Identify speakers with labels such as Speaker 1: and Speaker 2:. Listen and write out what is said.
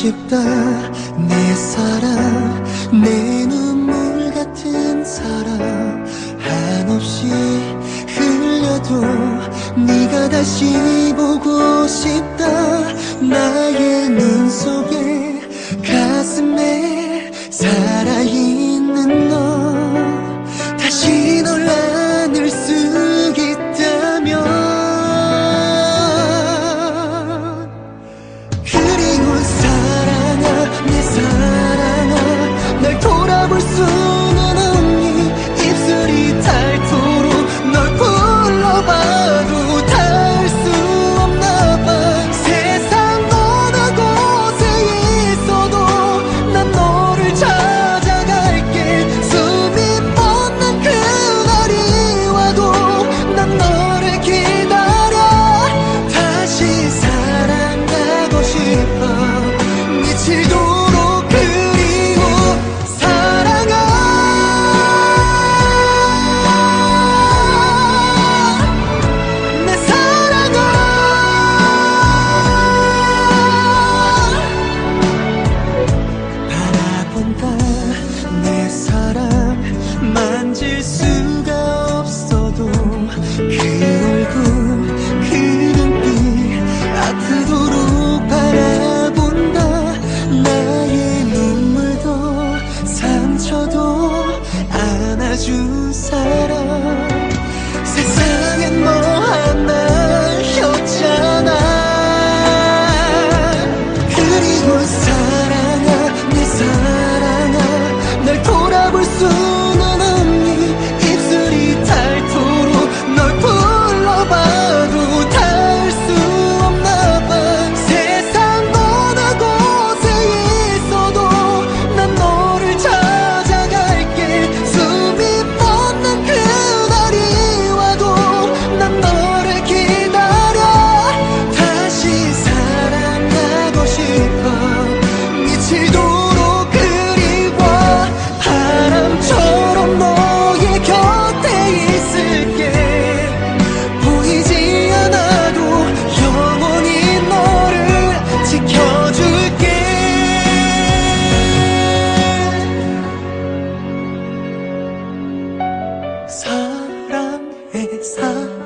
Speaker 1: 싶다. 내 사랑 내 눈물 같은 사랑. 한없이 흘려도 네가 다시 보고 싶다. 나의 눈 속에 see. Sợ